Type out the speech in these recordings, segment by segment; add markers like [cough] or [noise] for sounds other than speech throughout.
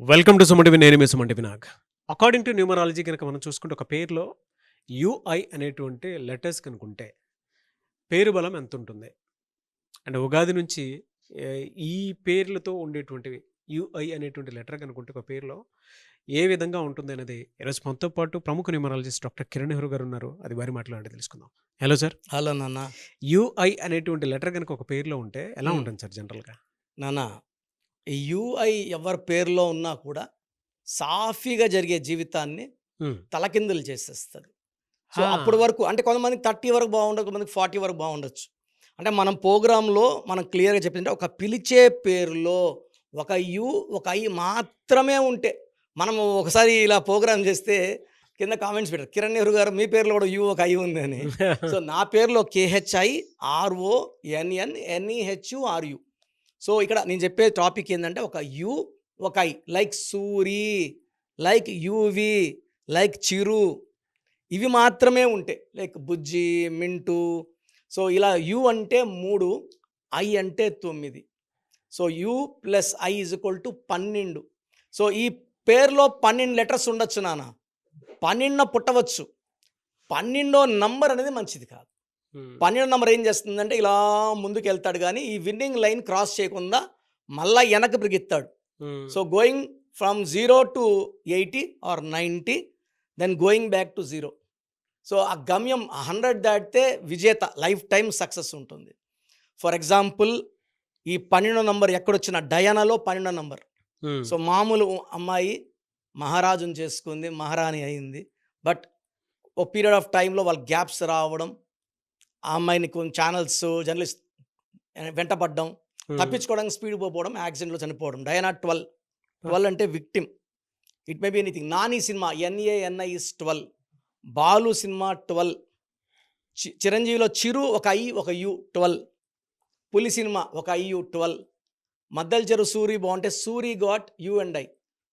Welcome to సుమంటివి నేను మీ సుమంటి వినాగ్ అకార్డింగ్ టు న్యూమరాలజీ కనుక మనం చూసుకుంటే ఒక పేరులో యుఐ అనేటువంటి లెటర్స్ కనుకుంటే పేరు బలం ఎంత ఉంటుంది అండ్ ఉగాది నుంచి ఈ పేర్లతో ఉండేటువంటివి యుఐ అనేటువంటి లెటర్ కనుకుంటే ఒక పేరులో ఏ విధంగా ఉంటుంది అనేది ఈరోజు మనతో పాటు ప్రముఖ న్యూమరాలజిస్ట్ డాక్టర్ కిరణ్ నెహ్రూ గారు ఉన్నారు. అది వారి మాట్లాడి తెలుసుకుందాం. హలో సార్ హలో నాన్న. యుఐ అనేటువంటి లెటర్ కనుక ఒక పేరులో ఉంటే ఎలా Hmm. ఉంటుంది సార్ జనరల్గా నాన్న యూఐ ఎవరి పేరులో ఉన్నా కూడా సాఫీగా జరిగే జీవితాన్ని తలకిందులు చేసేస్తుంది. సో. అప్పటి వరకు అంటే కొంతమందికి థర్టీ వరకు బాగుండదు కొంతమందికి ఫార్టీ వరకు బాగుండొచ్చు. అంటే మనం ప్రోగ్రాంలో మనం క్లియర్గా చెప్పిందంటే ఒక పిలిచే పేరులో ఒక యు ఒక ఐ మాత్రమే ఉంటే మనం ఒకసారి ఇలా ప్రోగ్రామ్ చేస్తే కింద కామెంట్స్ పెట్టారు. కిరణ్ నెహ్రూ గారు మీ పేరులో కూడా యు ఒక ఐ ఉంది అని [laughs] సో నా పేరులో K H I R O N N N E H U R U so ఇక్కడ నేను చెప్పే టాపిక్ ఏంటంటే ఒక యు ఒక I like Suri like Yuvi like Chiru ఇవి మాత్రమే ఉంటాయి లైక్ బుజ్జి మింటు సో ఇలా యు అంటే మూడు ఐ అంటే తొమ్మిది. So U plus I is equal to పన్నెండు. సో ఈ పేర్లో పన్నెండు లెటర్స్ ఉండొచ్చు నాన్న. పన్నెండున పుట్టవచ్చు. పన్నెండో నంబర్ అనేది మంచిది కాదు. పన్నెండు నెంబర్ ఏం చేస్తుందంటే ఇలా ముందుకు వెళ్తాడు కానీ ఈ విన్నింగ్ లైన్ క్రాస్ చేయకుండా మళ్ళా వెనక్కి బ్రిగిస్తాడు so going from zero to eighty or ninety then going back to zero. So ఆ గమ్యం హండ్రెడ్ దాటితే విజేత లైఫ్ టైం సక్సెస్ ఉంటుంది. ఫర్ ఎగ్జాంపుల్ ఈ పన్నెండో నంబర్ ఎక్కడొచ్చిన? డయానాలో పన్నెండో నంబర్. సో మామూలు అమ్మాయి మహారాజుని చేసుకుంది మహారాణి అయింది. బట్ ఓ పీరియడ్ ఆఫ్ టైంలో వాళ్ళ గ్యాప్స్ రావడం ఆ అమ్మాయిని కొన్ని ఛానల్స్ జర్నలిస్ట్ వెంటపడడం తప్పించుకోవడానికి స్పీడ్ పోవడం యాక్సిడెంట్లో చనిపోవడం. డయానా ట్వెల్వ్ ట్వెల్వ్ అంటే victim it may be anything Nani cinema N A N I is twelve Balu cinema twelve చిరంజీవిలో Chiru ఒక ఐ ఒక యు ట్వెల్వ్ పులి సినిమా ఒక ఐ యు ట్వెల్వ్ మద్దల్ చెరు సూరి బాగుంటే Suri got you and I.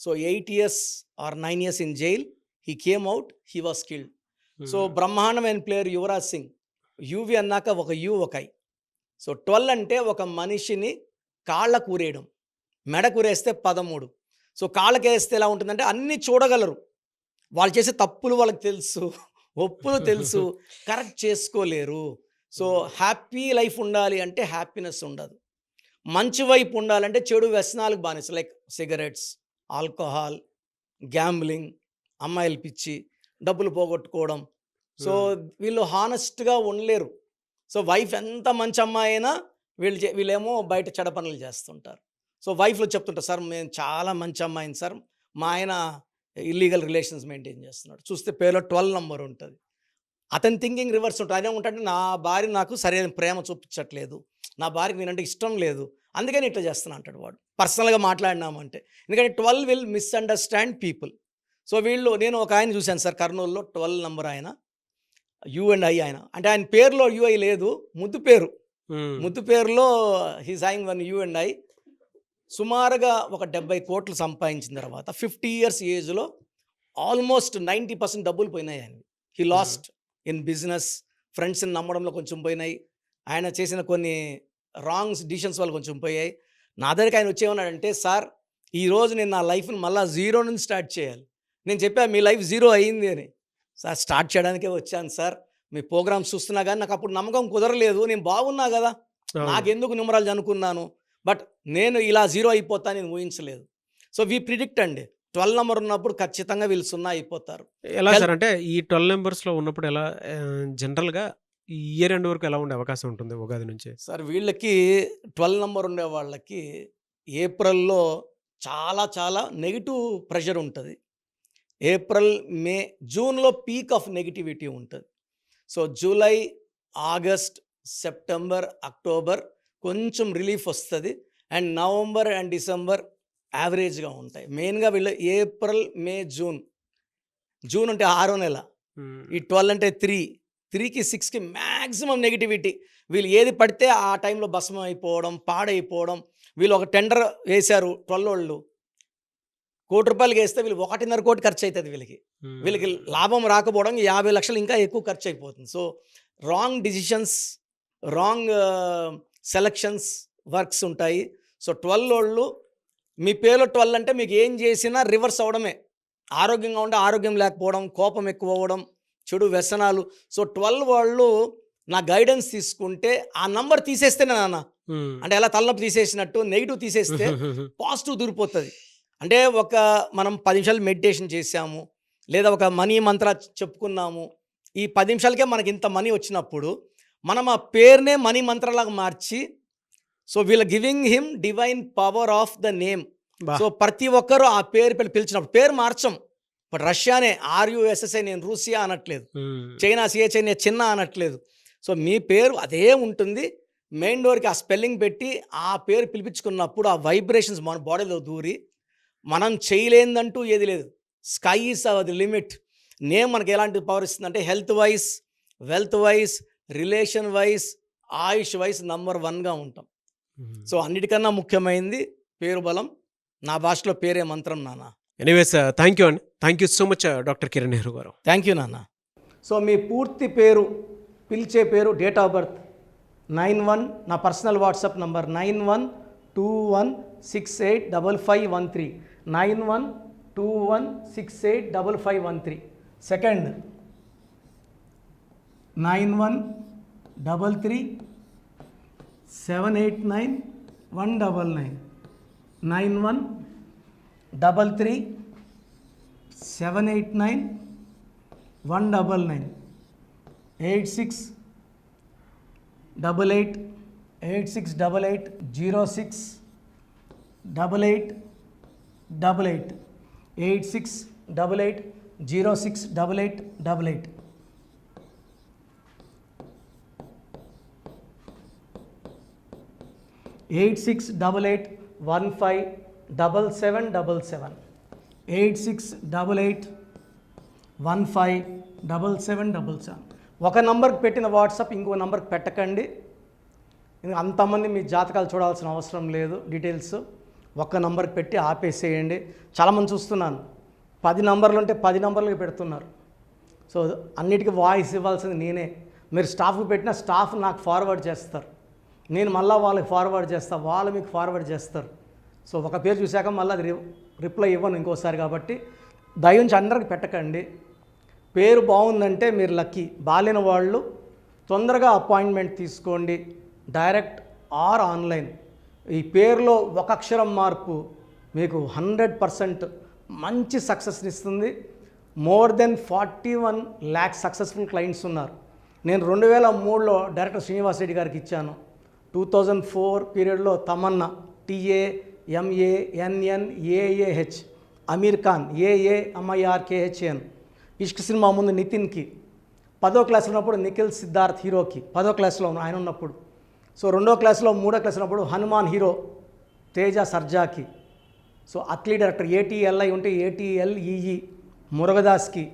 So eight years or nine years in jail. He came out he was killed. So బ్రహ్మాండమైన player Yuvraj Singh. Yuvi అన్నాక ఒక U ఒక ఐ సో ట్వెల్వ్ అంటే ఒక మనిషిని కాళ్ళ కూరేయడం మెడ కూరేస్తే పదమూడు. సో కాళ్ళకి వేస్తే ఎలా ఉంటుందంటే అన్నీ చూడగలరు. వాళ్ళు చేసే తప్పులు వాళ్ళకి తెలుసు ఒప్పులు తెలుసు కరెక్ట్ చేసుకోలేరు. సో హ్యాపీ లైఫ్ ఉండాలి అంటే హ్యాపీనెస్ ఉండదు. మంచి వైపు ఉండాలంటే చెడు వ్యసనాలకు బానిస. లైక్ సిగరెట్స్ ఆల్కహాల్ గ్యాంబ్లింగ్ అమ్మాయిలు పిచ్చి డబ్బులు పోగొట్టుకోవడం సో వీళ్ళు హానెస్ట్గా ఉండలేరు. సో వైఫ్ ఎంత మంచి అమ్మాయి అయినా వీళ్ళు వీళ్ళేమో బయట చెడ పనులు చేస్తుంటారు. సో వైఫ్లో చెప్తుంటారు సార్ మేము చాలా మంచి అమ్మాయిని సార్. మా ఆయన ఇల్లీగల్ రిలేషన్స్ మెయింటైన్ చేస్తున్నాడు. చూస్తే పేరులో ట్వెల్వ్ నంబర్ ఉంటుంది. అతని థింకింగ్ రివర్స్ ఉంటుంది. ఆయన ఏమంటాడంటే నా భార్య నాకు సరైన ప్రేమ చూపించట్లేదు. నా భార్యకి నేనంటే ఇష్టం లేదు. అందుకని ఇట్లా చేస్తున్నా అంటాడు వాడు. పర్సనల్గా మాట్లాడినామంటే. ఎందుకంటే twelve will misunderstand people. So వీళ్ళు నేను ఒక ఆయన చూశాను సార్ కర్నూలులో ట్వెల్వ్ నంబర్ ఆయన. యు అండ్ ఐ ఆయన. అంటే ఆయన పేరులో యుఐ లేదు ముద్దు పేరు. ముద్దు పేరులో he saying one you and I సుమారుగా ఒక డెబ్బై కోట్లు సంపాదించిన తర్వాత ఫిఫ్టీ ఇయర్స్ ఏజ్లో ఆల్మోస్ట్ నైంటీ పర్సెంట్ డబ్బులు పోయినాయి ఆయన హీ లాస్ట్ ఇన్ బిజినెస్ ఫ్రెండ్స్ని నమ్మడంలో కొంచెం పోయినాయి. ఆయన చేసిన కొన్ని రాంగ్స్ డిసిషన్స్ వల్ల కొంచెం పోయాయి. నా దగ్గరికి ఆయన వచ్చేమన్నాడంటే సార్ ఈరోజు నేను నా లైఫ్ని మళ్ళీ జీరో నుంచి స్టార్ట్ చేయాలి. నేను చెప్పా మీ లైఫ్ జీరో అయింది అని. సార్ స్టార్ట్ చేయడానికే వచ్చాను సార్. మీ ప్రోగ్రామ్స్ చూస్తున్నా కానీ నాకు అప్పుడు నమ్మకం కుదరలేదు. నేను బాగున్నా కదా. నాకెందుకు నిమరాలు అనుకున్నాను. బట్ నేను ఇలా జీరో అయిపోతా నేను ఊహించలేదు. సో వీ ప్రిడిక్ట్ అండి. ట్వెల్వ్ నెంబర్ ఉన్నప్పుడు ఖచ్చితంగా వీళ్ళు సున్నా అయిపోతారు. ఎలా సార్ అంటే ఈ ట్వెల్వ్ నెంబర్స్లో ఉన్నప్పుడు ఎలా జనరల్గా ఇయర్ ఎండ్ వరకు ఎలా ఉండే అవకాశం ఉంటుంది ఉగాది నుంచి? సార్ వీళ్ళకి ట్వెల్వ్ నెంబర్ ఉండే వాళ్ళకి ఏప్రిల్లో చాలా చాలా నెగిటివ్ ప్రెషర్ ఉంటుంది. ఏప్రిల్ మే జూన్లో పీక్ ఆఫ్ నెగిటివిటీ ఉంటుంది. So July August September October కొంచెం రిలీఫ్ వస్తుంది. అండ్ నవంబర్ అండ్ డిసెంబర్ యావరేజ్గా ఉంటాయి. మెయిన్గా వీళ్ళు ఏప్రిల్ మే జూన్. జూన్ అంటే ఆరో నెల. ఈ ట్వెల్వ్ అంటే త్రీ. త్రీకి సిక్స్కి మ్యాక్సిమం నెగిటివిటీ. వీళ్ళు ఏది పడితే ఆ టైంలో భస్మం అయిపోవడం పాడైపోవడం. వీళ్ళు ఒక టెండర్ వేశారు ట్వెల్వ్ వాళ్ళు కోటి రూపాయలకి వేస్తే వీళ్ళు ఒకటిన్నర కోటి ఖర్చు అవుతుంది వీళ్ళకి వీళ్ళకి లాభం రాకపోవడం యాభై లక్షలు ఇంకా ఎక్కువ ఖర్చు అయిపోతుంది so wrong decisions wrong selections works ఉంటాయి. సో ట్వెల్వ్ వాళ్ళు మీ పేరులో ట్వెల్వ్ అంటే మీకు ఏం చేసినా రివర్స్ అవడమే ఆరోగ్యంగా ఉంటే ఆరోగ్యం లేకపోవడం కోపం ఎక్కువ అవ్వడం చెడు వ్యసనాలు. సో ట్వెల్వ్ వాళ్ళు నా గైడెన్స్ తీసుకుంటే ఆ నంబర్ తీసేస్తేనే నాన్న. అంటే ఎలా తలనొప్పి తీసేసినట్టు నెగిటివ్ తీసేస్తే [laughs] పాజిటివ్ దూరిపోతుంది. అంటే ఒక మనం పది నిమిషాలు మెడిటేషన్ చేసాము లేదా ఒక మనీ మంత్ర చెప్పుకున్నాము. ఈ పది నిమిషాలకే మనకి ఇంత మనీ వచ్చినప్పుడు మనం ఆ పేరునే మనీ మంత్రలాగా మార్చి సో వీళ్ళ giving him divine power of the name. So ప్రతి ఒక్కరూ ఆ పేరు పిలి- పిలిచినప్పుడు పేరు మార్చం. ఇప్పుడు రష్యానే ఆర్యుఎస్ఎస్ఐ నేను రూసియా అనట్లేదు. చైనా సిహెచ్ఐ నేను చిన్న అనట్లేదు. సో మీ పేరు అదే ఉంటుంది. మెయిన్ డోర్కి ఆ స్పెల్లింగ్ పెట్టి ఆ పేరు పిలిపించుకున్నప్పుడు ఆ వైబ్రేషన్స్ మన బాడీలో దూరి మనం చేయలేదంటూ ఏది లేదు. స్కై ఈస్ అది లిమిట్ నేమ్ మనకి ఎలాంటి power ఇస్తుందంటే health wise wealth wise relation wise ఆయుష్ వైజ్ నంబర్ వన్గా ఉంటాం. సో అన్నిటికన్నా ముఖ్యమైనది పేరు బలం. నా భాషలో పేరే మంత్రం నాన్న. ఎనీవేస్ థ్యాంక్ యూ అండి thank you so much doctor Kiran Nehru garu. Thank you నాన్న. సో మీ పూర్తి పేరు పిలిచే పేరు date of birth nine one నా personal WhatsApp number nine one two one six eight double five one three nine one two one six eight double five one three. Second nine one double three seven eight nine one double nine nine one double three seven eight nine one double nine eight six double eight eight six double eight zero six double eight double eight eight six double eight zero six double eight double eight. Eight six double eight one five double seven double seven. Eight six double eight one five double seven double seven. ఒక నంబర్కి పెట్టిన WhatsApp ఇంకో నంబర్కి పెట్టకండి. ఇంకా అంతమంది మీ జాతకాలు చూడాల్సిన అవసరం లేదు డీటెయిల్స్. ఒక్క నంబర్కి పెట్టి ఆపేసేయండి. చాలామంది చూస్తున్నాను. పది నంబర్లు ఉంటే పది నంబర్లకి పెడుతున్నారు. సో అన్నిటికీ వాయిస్ ఇవ్వాల్సింది నేనే. మీరు స్టాఫ్కి పెట్టిన స్టాఫ్ నాకు ఫార్వర్డ్ చేస్తారు. నేను మళ్ళీ వాళ్ళకి ఫార్వర్డ్ చేస్తాను వాళ్ళు మీకు ఫార్వర్డ్ చేస్తారు. సో ఒక పేరు చూశాక మళ్ళీ అది రిప్లై ఇవ్వను ఇంకోసారి కాబట్టి. దయించి అందరికి పెట్టకండి. పేరు బాగుందంటే మీరు లక్కీ. బాలేని వాళ్ళు తొందరగా అపాయింట్మెంట్ తీసుకోండి. Direct or online. ఈ పేరులో ఒక అక్షరం మార్పు మీకు హండ్రెడ్ పర్సెంట్ మంచి సక్సెస్ని ఇస్తుంది. More than forty one lakhs successful clients ఉన్నారు. నేను రెండు వేల మూడులో డైరెక్టర్ శ్రీనివాస్ రెడ్డి గారికి ఇచ్చాను. టూ థౌజండ్ ఫోర్ పీరియడ్లో Tamannaah TA MA NN AAH Aamir Khan AA MIRKHN Ishq cinema ముందు నితిన్కి పదో క్లాస్ ఉన్నప్పుడు నిఖిల్ సిద్ధార్థ్ హీరోకి పదో క్లాస్లో ఆయన ఉన్నప్పుడు సో రెండో క్లాస్లో మూడో క్లాస్ ఉన్నప్పుడు హనుమాన్ హీరో తేజ సర్జాకి. సో అట్లీ డైరెక్టర్ ఏటీఎల్ఐ ఉంటే ఏటీఎల్ఈఈ మురుగదాస్కి.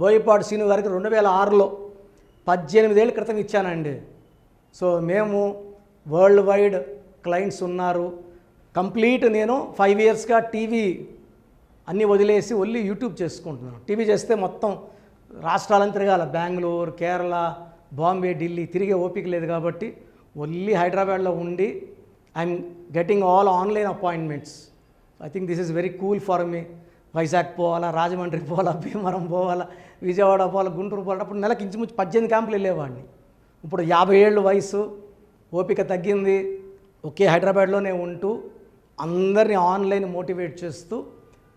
బోయపాటి సీను గారికి రెండు వేల ఆరులో పద్దెనిమిదేళ్ళ క్రితం ఇచ్చానండి. సో మేము వరల్డ్ వైడ్ క్లయింట్స్ ఉన్నారు. కంప్లీట్ నేను ఫైవ్ ఇయర్స్గా టీవీ అన్నీ వదిలేసి ఓన్లీ యూట్యూబ్ చేసుకుంటున్నాను. టీవీ చేస్తే మొత్తం రాష్ట్రాలను తిరగాల. బెంగళూరు కేరళ బాంబే ఢిల్లీ తిరిగే ఓపిక లేదు కాబట్టి ఓన్లీ హైదరాబాద్లో ఉండి I'm getting all online appointments I think this is very cool for me Vizag పోవాలా రాజమండ్రి పోవాలా భీమవరం పోవాలా విజయవాడ పోవాలా గుంటూరు పోవాలా. అప్పుడు నెలకి ఇంచుమించు పద్దెనిమిది క్యాంపులు వెళ్ళేవాడిని. ఇప్పుడు యాభై ఏళ్ళు వయసు ఓపిక తగ్గింది. ఒకే హైదరాబాద్లోనే ఉంటూ అందరినీ ఆన్లైన్ మోటివేట్ చేస్తూ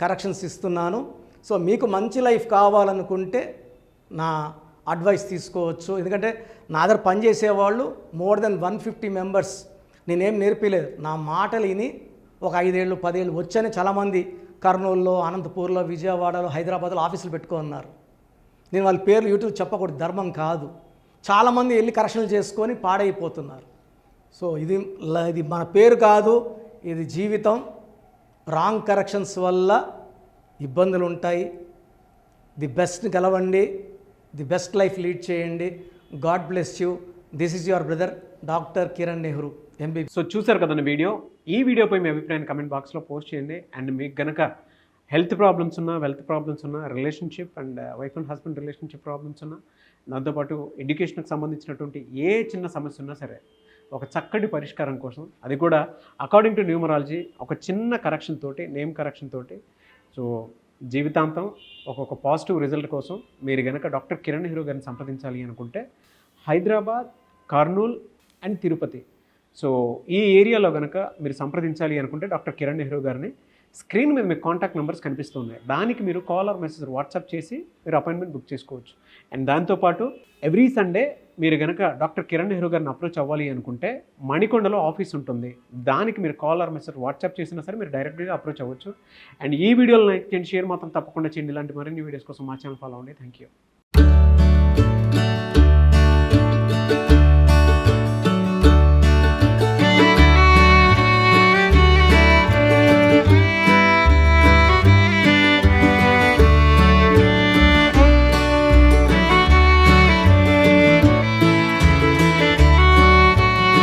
కరెక్షన్స్ ఇస్తున్నాను. సో మీకు మంచి లైఫ్ కావాలనుకుంటే నా అడ్వైస్ తీసుకోవచ్చు. ఎందుకంటే నా దగ్గర పనిచేసేవాళ్ళు more than one fifty members. నేనేం నేర్పలేదు. నా మాటలు విని ఒక ఐదేళ్ళు పదేళ్ళు వచ్చని చాలామంది కర్నూలులో అనంతపూర్లో విజయవాడలో హైదరాబాద్లో ఆఫీసులు పెట్టుకున్నారు. నేను వాళ్ళ పేర్లు యూట్యూబ్ చెప్పకూడదు. ధర్మం కాదు. చాలామంది వెళ్ళి కరెక్షన్లు చేసుకొని పాడైపోతున్నారు. సో ఇది ఇది మన పేరు కాదు. ఇది జీవితం. రాంగ్ కరెక్షన్స్ వల్ల ఇబ్బందులు ఉంటాయి ది బెస్ట్ గెలవండి. ది బెస్ట్ లైఫ్ లీడ్ చేయండి. God bless you this is your brother doctor Kiran Nehru MB so చూసారు కదండి వీడియో? ఈ వీడియోపై మీ అభిప్రాయాన్ని కమెంట్ బాక్స్లో పోస్ట్ చేయండి. అండ్ మీకు గనక హెల్త్ ప్రాబ్లమ్స్ ఉన్నా వెల్త్ ప్రాబ్లమ్స్ ఉన్నా relationship and wife and husband relationship problems ఉన్నా దాంతోపాటు ఎడ్యుకేషన్కి సంబంధించినటువంటి ఏ చిన్న సమస్య ఉన్నా సరే ఒక చక్కటి పరిష్కారం కోసం అది కూడా అకార్డింగ్ టు న్యూమరాలజీ ఒక చిన్న కరెక్షన్ తోటి నేమ్ కరెక్షన్ తోటి. సో జీవితాంతం ఒక్కొక్క పాజిటివ్ రిజల్ట్ కోసం మీరు కనుక డాక్టర్ కిరణ్ హీరో గారిని సంప్రదించాలి అనుకుంటే హైదరాబాద్ కర్నూల్ అండ్ తిరుపతి. సో ఈ ఏరియాలో కనుక మీరు సంప్రదించాలి అనుకుంటే డాక్టర్ కిరణ్ నెహ్రూ గారిని స్క్రీన్ మీద మీకు కాంటాక్ట్ నెంబర్స్ కనిపిస్తున్నాయి దానికి మీరు కాల్ ఆర్ మెసేజ్ వాట్సాప్ చేసి మీరు అపాయింట్మెంట్ బుక్ చేసుకోవచ్చు. అండ్ దాంతోపాటు ఎవ్రీ సండే మీరు కనుక డాక్టర్ కిరణ్ నెహ్రూ గారిని అప్రోచ్ అవ్వాలి అనుకుంటే మణికొండలో ఆఫీస్ ఉంటుంది. దానికి మీరు కాల్ ఆర్ మెసేజ్ వాట్సాప్ చేసినా సరే మీరు డైరెక్ట్గా అప్రోచ్ అవ్వచ్చు. అండ్ ఈ వీడియోలో లైక్ చేయండి షేర్ మాత్రం తప్పకుండా చేయండి. ఇలాంటి మరిన్ని వీడియోస్ కోసం మా ఛానల్ ఫాలో అవ్వండి. Thank you